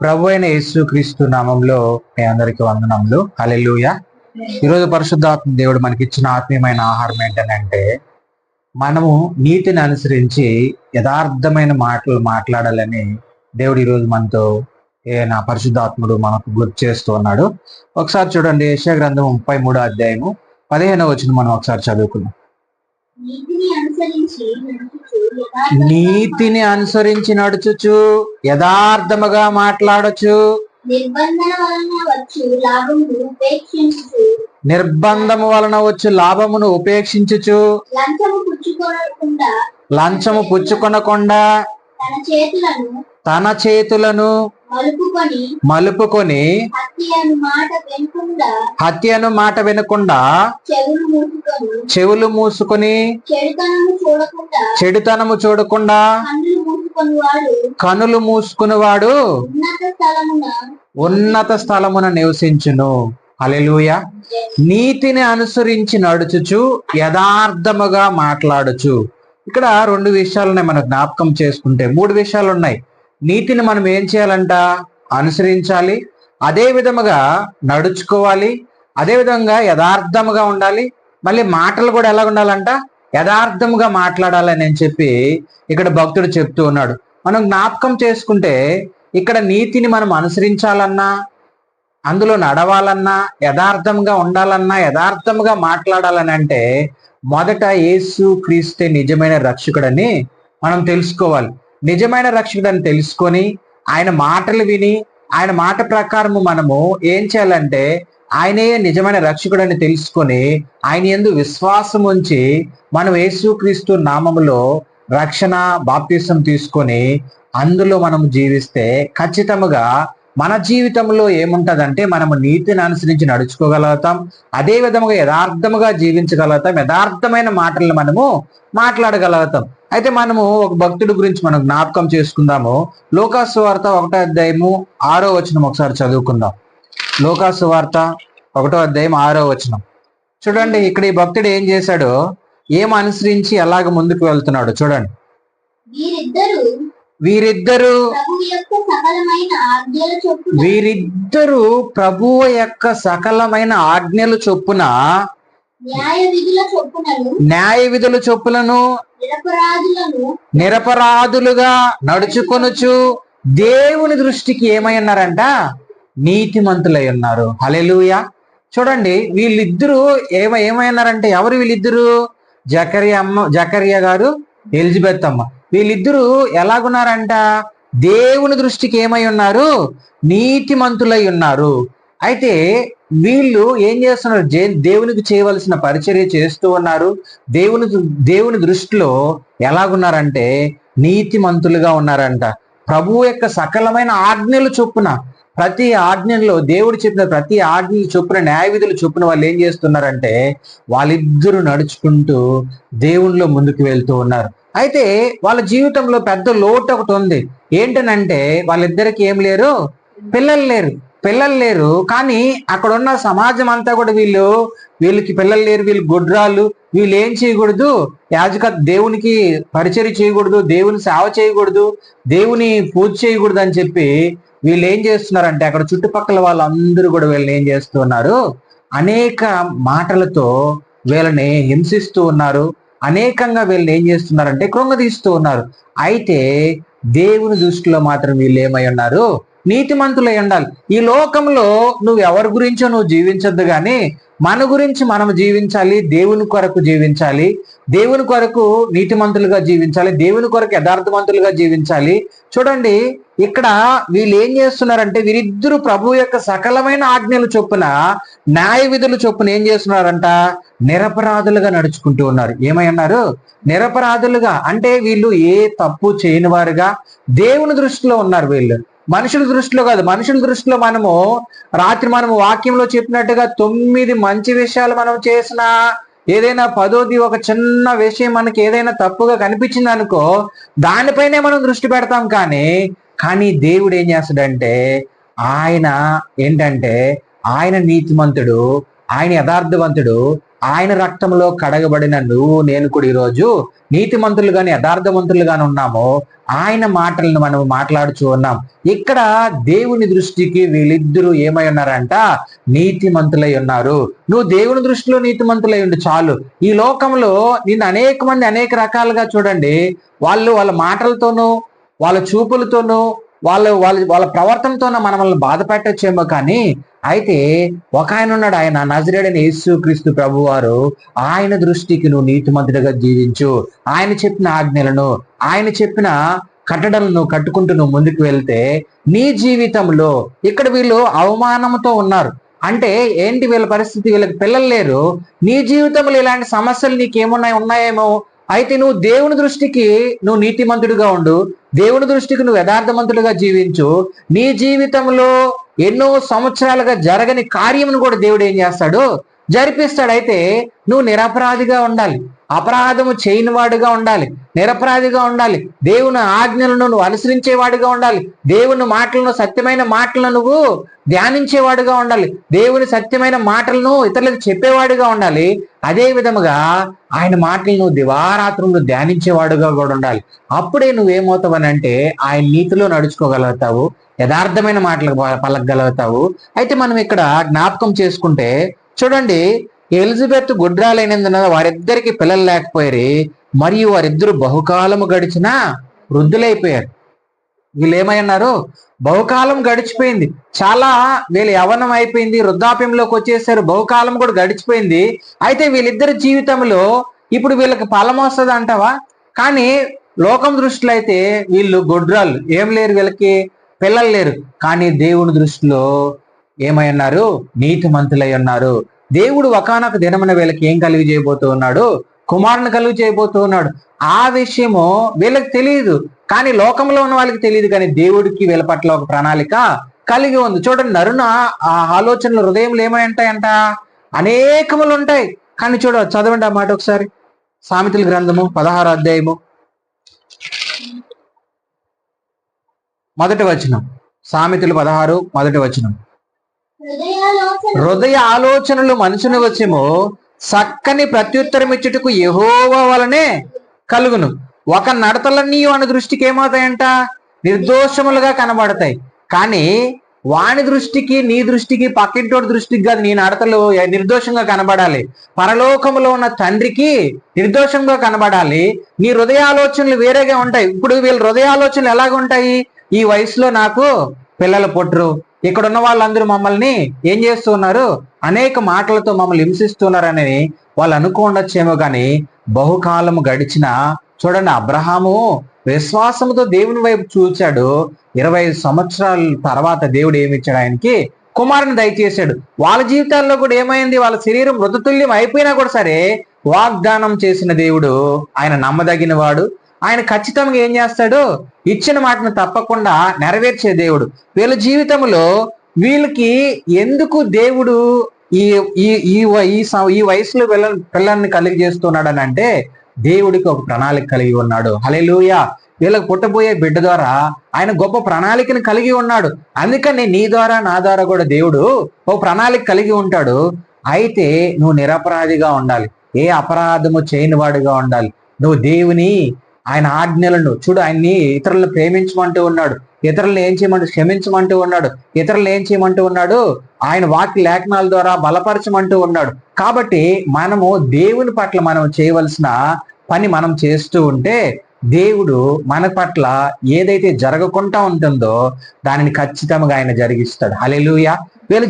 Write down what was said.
ప్రభు అయిన యేసుక్రీస్తు నామంలో మీ అందరికి వందనములు. అలెలుయ ఈరోజు పరిశుద్ధాత్మ దేవుడు మనకి ఇచ్చిన ఆత్మీయమైన ఆహారం ఏంటనంటే మనము నీతిని అనుసరించి యథార్థమైన మాటలు మాట్లాడాలని దేవుడు ఈరోజు మనతో ఏన పరిశుద్ధాత్ముడు మనకు గుర్తు చేస్తూ ఉన్నాడు. ఒకసారి చూడండి యెషయా గ్రంథం ముప్పై మూడో అధ్యాయము పదిహేనో వచ్చిన మనం ఒకసారి చదువుకుందాం. నీతిని అనుసరించి నడుచుచు యథార్థముగా మాట్లాడచ్చు. నిర్బంధము వలన వచ్చు లాభమును ఉపేక్షించుచు. లంచము పుచ్చుకొనకుండా తన చేతులను మలుపుకొని హత్య అను మాట వినకుండా హత్యను మాట వినకుండా చెవులు మూసుకొని చెడుతనము చూడకుండా కనులు మూసుకునివాడు ఉన్నత స్థలమున నివసించును. హల్లెలూయ. నీతిని అనుసరించి నడుచుచు యథార్థముగా మాట్లాడుచు. ఇక్కడ రెండు విషయాలున్నాయి మనం జ్ఞాపకం చేసుకుంటే. మూడు విషయాలు ఉన్నాయి నీతిని మనం ఏం చేయాలంట? అనుసరించాలి. అదే విధముగా నడుచుకోవాలి అదే విధంగా యథార్థముగా ఉండాలి. మళ్ళీ మాటలు కూడా ఎలా ఉండాలంట? యథార్థముగా మాట్లాడాలని అని చెప్పి ఇక్కడ భక్తుడు చెప్తూ ఉన్నాడు. మనం జ్ఞాపకం చేసుకుంటే ఇక్కడ నీతిని మనం అనుసరించాలన్నా అందులో నడవాలన్నా యథార్థంగా ఉండాలన్నా యథార్థంగా మాట్లాడాలని అంటే మొదట యేసు క్రీస్తే నిజమైన రక్షకుడని మనం తెలుసుకోవాలి. నిజమైన రక్షకుడని తెలుసుకొని ఆయన మాటలు విని ఆయన మాట ప్రకారము మనము ఏం చేయాలంటే ఆయనే నిజమైన రక్షకుడని తెలుసుకొని ఆయన ఎందు విశ్వాసం ఉంచి మనం యేసుక్రీస్తు నామములో రక్షణ బాప్తిసం తీసుకొని అందులో మనం జీవిస్తే ఖచ్చితముగా మన జీవితంలో ఏముంటదంటే మనము నీతిని అనుసరించి నడుచుకోగలుగుతాం. అదే విధముగా యథార్థముగా జీవించగలుగుతాం. యథార్థమైన మాటలను మనము మాట్లాడగలుగుతాం. అయితే మనము ఒక భక్తుడి గురించి మనం జ్ఞాపకం చేసుకుందాము. లోకాసు వార్త ఒకటో అధ్యాయము ఆరో వచనం ఒకసారి చదువుకుందాం. లోకాసు వార్త ఒకటో అధ్యాయం ఆరో వచనం. చూడండి ఇక్కడ ఈ భక్తుడు ఏం చేశాడు? ఏం అనుసరించి ఎలాగ ముందుకు వెళ్తున్నాడు చూడండి. వీరిద్దరూ వీరిద్దరూ ప్రభు యొక్క సకలమైన ఆజ్ఞల చొప్పున న్యాయ విధుల చొప్పులను నిరపరాధులుగా నడుచుకొనుచు దేవుని దృష్టికి ఏమై ఉన్నారంట? నీతిమంతులై ఉన్నారు. హలెలూయ చూడండి వీళ్ళిద్దరూ ఏమ ఏమై ఉన్నారంటే ఎవరు వీళ్ళిద్దరు? జకరియా అమ్మ జకరియా గారు ఎలిజబెత్ అమ్మ. వీళ్ళిద్దరూ ఎలాగున్నారంట? దేవుని దృష్టికి ఏమై ఉన్నారు? నీతిమంతులై ఉన్నారు. అయితే వీళ్ళు ఏం చేస్తున్నారు? దేవునికి చేయవలసిన పరిచర్య చేస్తూ ఉన్నారు. దేవుని దేవుని దృష్టిలో ఎలాగున్నారంటే నీతిమంతులుగా ఉన్నారంట. ప్రభు యొక్క సకలమైన ఆజ్ఞలు చొప్పున ప్రతి ఆజ్ఞల్లో దేవుడు చెప్పిన ప్రతి ఆజ్ఞలు చొప్పున న్యాయ విధులు చొప్పున వాళ్ళు ఏం చేస్తున్నారంటే వాళ్ళిద్దరూ నడుచుకుంటూ దేవునిలో ముందుకు వెళ్తూ ఉన్నారు. అయితే వాళ్ళ జీవితంలో పెద్ద లోటు ఒకటి ఉంది. ఏంటనంటే వాళ్ళిద్దరికి ఏం లేరు? పిల్లలు లేరు. పిల్లలు లేరు. కానీ అక్కడ ఉన్న సమాజం అంతా కూడా వీళ్ళు వీళ్ళకి పిల్లలు లేరు. వీళ్ళు గుడ్రాలు వీళ్ళు ఏం చేయకూడదు? యాజక దేవునికి పరిచయం చేయకూడదు. దేవుని సేవ చేయకూడదు. దేవుని పూజ చేయకూడదు అని చెప్పి వీళ్ళు ఏం చేస్తున్నారంటే అక్కడ చుట్టుపక్కల వాళ్ళందరూ కూడా వీళ్ళని ఏం చేస్తున్నారు అనేక మాటలతో వీళ్ళని హింసిస్తూ ఉన్నారు. అనేకంగా వీళ్ళని ఏం చేస్తున్నారంటే కృంగదీస్తూ ఉన్నారు. అయితే దేవుని దృష్టిలో మాత్రం వీళ్ళు ఏమై ఉన్నారు? నీతిమంతులై ఉండాలి. ఈ లోకంలో నువ్వు ఎవరి గురించో నువ్వు జీవించద్దు కానీ మన గురించి మనం జీవించాలి దేవుని కొరకు జీవించాలి. దేవుని కొరకు నీతిమంతులుగా జీవించాలి దేవుని కొరకు యథార్థవంతులుగా జీవించాలి. చూడండి ఇక్కడ వీళ్ళు ఏం చేస్తున్నారంటే వీరిద్దరు ప్రభు యొక్క సకలమైన ఆజ్ఞలు చొప్పున న్యాయ విధులు చొప్పున ఏం చేస్తున్నారంట? నిరపరాధులుగా నడుచుకుంటూ ఉన్నారు. ఏమై ఉన్నారు? నిరపరాధులుగా. అంటే వీళ్ళు ఏ తప్పు చేయని వారుగా దేవుని దృష్టిలో ఉన్నారు వీళ్ళు. మనుషుల దృష్టిలో కాదు మనుషుల దృష్టిలో మనము రాత్రి మనము వాక్యంలో చెప్పినట్టుగా తొమ్మిది మంచి విషయాలు మనం చేసిన ఏదైనా పదోది ఒక చిన్న విషయం మనకి ఏదైనా తప్పుగా కనిపించింది అనుకో దానిపైనే మనం దృష్టి పెడతాం కానీ కానీ దేవుడు ఏం చేస్తాడంటే ఆయన ఏంటంటే ఆయన నీతిమంతుడు ఆయన యథార్థవంతుడు ఆయన రక్తంలో కడగబడిన నువ్వు నేను కూడా ఈరోజు నీతిమంతులు గాని యథార్థవంతులు కానీ ఉన్నామో. ఆయన మాటలను మనం మాట్లాడుచూ ఉన్నాం. ఇక్కడ దేవుని దృష్టికి వీళ్ళిద్దరూ ఏమై ఉన్నారంట? నీతిమంతులై ఉన్నారు. నువ్వు దేవుని దృష్టిలో నీతిమంతులై ఉండి చాలు. ఈ లోకంలో నిన్ను అనేక మంది అనేక రకాలుగా చూడండి. వాళ్ళు వాళ్ళ మాటలతోనూ వాళ్ళ చూపులతోనూ వాళ్ళ వాళ్ళ వాళ్ళ ప్రవర్తనతోనే మనల్ని బాధ పెట్టచ్చేమో కానీ అయితే ఒక ఆయన ఉన్నాడు ఆయన నజరేడని యేసు క్రీస్తు ప్రభు వారు ఆయన దృష్టికి నువ్వు నీతిమంతుడిగా జీవించు. ఆయన చెప్పిన ఆజ్ఞలను ఆయన చెప్పిన కట్టడలను కట్టుకుంటూ నువ్వు ముందుకు వెళ్తే నీ జీవితంలో ఇక్కడ వీళ్ళు అవమానంతో ఉన్నారు. అంటే ఏంటి వీళ్ళ పరిస్థితి? వీళ్ళకి పిల్లలు లేరు. నీ జీవితంలో ఇలాంటి సమస్యలు నీకేమున్నాయి? ఉన్నాయేమో? అయితే నువ్వు దేవుని దృష్టికి నువ్వు నీతిమంతుడిగా ఉండు దేవుని దృష్టికి నువ్వు యథార్థవంతుడిగా జీవించు. నీ జీవితంలో ఎన్నో సంవత్సరాలుగా జరగని కార్యమును కూడా దేవుడు ఏం చేస్తాడు? జరిపిస్తాడు. అయితే నువ్వు నిరపరాధిగా ఉండాలి. అపరాధము చేయని వాడుగా ఉండాలి నిరపరాధిగా ఉండాలి. దేవుని ఆజ్ఞలను నువ్వు అనుసరించేవాడిగా ఉండాలి. దేవుని మాటలను సత్యమైన మాటలను నువ్వు ధ్యానించేవాడుగా ఉండాలి. దేవుని సత్యమైన మాటలను ఇతరులకు చెప్పేవాడుగా ఉండాలి. అదే విధముగా ఆయన మాటలను దివారాత్రులు ధ్యానించేవాడుగా కూడా ఉండాలి. అప్పుడే నువ్వేమవుతావనంటే ఆయన నీతిలో నడుచుకోగలుగుతావు యథార్థమైన మాటలు పలకగలుగుతావు. అయితే మనం ఇక్కడ జ్ఞాపకం చేసుకుంటే చూడండి ఎలిజబెత్ గుడ్రాలైనందున వారిద్దరికి పిల్లలు లేకపోయారు మరియు వారిద్దరు బహుకాలము గడిచినా వృద్ధులైపోయారు. వీళ్ళు ఏమన్నారు బహుకాలం గడిచిపోయింది. చాలా వీళ్ళు యవనం అయిపోయింది వృద్ధాప్యంలోకి వచ్చేసారు బహుకాలం కూడా గడిచిపోయింది. అయితే వీళ్ళిద్దరి జీవితంలో ఇప్పుడు వీళ్ళకి ఫలం వస్తుంది అంటావా? కానీ లోకం దృష్టిలో అయితే వీళ్ళు గొడ్రాలు. ఏం లేరు వీళ్ళకి? పిల్లలు లేరు. కానీ దేవుని దృష్టిలో ఏమై ఉన్నారు? నీతిమంతులై ఉన్నారు. దేవుడు ఒకనొక దినమున వీళ్ళకి ఏం కలుగు చేయబోతూ ఉన్నాడు? కుమారుని కలుగు చేయబోతూ ఉన్నాడు. ఆ విషయము వీళ్ళకి తెలియదు కానీ లోకంలో ఉన్న వాళ్ళకి తెలియదు కానీ దేవుడికి వీళ్ళ పట్ల ఒక ప్రణాళిక కలిగి ఉంది. చూడండి నరుణ ఆ ఆలోచనలు హృదయంలో ఏమై ఉంటాయంట? అనేకములు ఉంటాయి. కానీ చూడ చదవండి ఆ మాట ఒకసారి. సామెతల గ్రంథము పదహారు అధ్యాయము. మొదటి వచనం. సామెతలు పదహారు మొదటి వచనం. హృదయ ఆలోచనలు మనుషుని వచ్చేమో చక్కని ప్రత్యుత్తరం ఇచ్చుటకు యెహోవా వలనే కలుగును. ఒక నడతలన్నీ వాని దృష్టికి ఏమవుతాయంట? నిర్దోషములుగా కనబడతాయి. కానీ వాని దృష్టికి నీ దృష్టికి పక్కింటోడి దృష్టికి కాదు నీ నడతలు నిర్దోషంగా కనబడాలి. పరలోకములో ఉన్న తండ్రికి నిర్దోషంగా కనబడాలి. నీ హృదయ ఆలోచనలు వేరేగా ఉంటాయి. ఇప్పుడు వీళ్ళ హృదయ ఆలోచనలు ఎలాగ ఉంటాయి ఈ వయసులో నాకు పిల్లలు పుట్టరు. ఇక్కడ ఉన్న వాళ్ళందరూ మమ్మల్ని ఏం చేస్తున్నారు? అనేక మాటలతో మమ్మల్ని హింసిస్తున్నారని వాళ్ళు అనుకోండొచ్చేమో కానీ బహుకాలము గడిచిన చూడండి అబ్రహాము విశ్వాసముతో దేవుని వైపు చూచాడు. ఇరవై ఐదు సంవత్సరాల తర్వాత దేవుడు ఏమిచ్చాడు ఆయనకి? కుమారుని దయచేశాడు. వాళ్ళ జీవితాల్లో కూడా ఏమైంది? వాళ్ళ శరీరం మృతతుల్యం అయిపోయినా కూడా సరే వాగ్దానం చేసిన దేవుడు ఆయన నమ్మదగిన వాడు ఆయన ఖచ్చితంగా ఏం చేస్తాడు? ఇచ్చిన మాటను తప్పకుండా నెరవేర్చే దేవుడు. వీళ్ళ జీవితంలో వీళ్ళకి ఎందుకు దేవుడు ఈ ఈ ఈ ఈ ఈ వయసులో పిల్ల పిల్లల్ని కలిగి చేస్తున్నాడు అంటే దేవుడికి ఒక ప్రణాళిక కలిగి ఉన్నాడు. హలెలూయ వీళ్ళకి పుట్టబోయే బిడ్డ ద్వారా ఆయన గొప్ప ప్రణాళికను కలిగి ఉన్నాడు. అందుకని నీ ద్వారా నా ద్వారా కూడా దేవుడు ఒక ప్రణాళిక కలిగి ఉంటాడు. అయితే నువ్వు నిరపరాధిగా ఉండాలి. ఏ అపరాధము చేయని వాడిగా ఉండాలి. నువ్వు దేవుని ఆయన ఆజ్ఞలను చూడు ఆయన్ని ఇతరులను ప్రేమించమంటూ ఉన్నాడు. ఇతరులను ఏం చేయమంటూ క్షమించమంటూ ఉన్నాడు. ఇతరులను ఏం చేయమంటూ ఉన్నాడు? ఆయన వాక్య లేఖనాల ద్వారా బలపరచమంటూ ఉన్నాడు. కాబట్టి మనము దేవుని పట్ల మనం చేయవలసిన పని మనం చేస్తూ ఉంటే దేవుడు మన పట్ల ఏదైతే జరగకుండా ఉంటుందో దానిని ఖచ్చితంగా ఆయన జరిగిస్తాడు. హల్లెలూయా. వీళ్ళు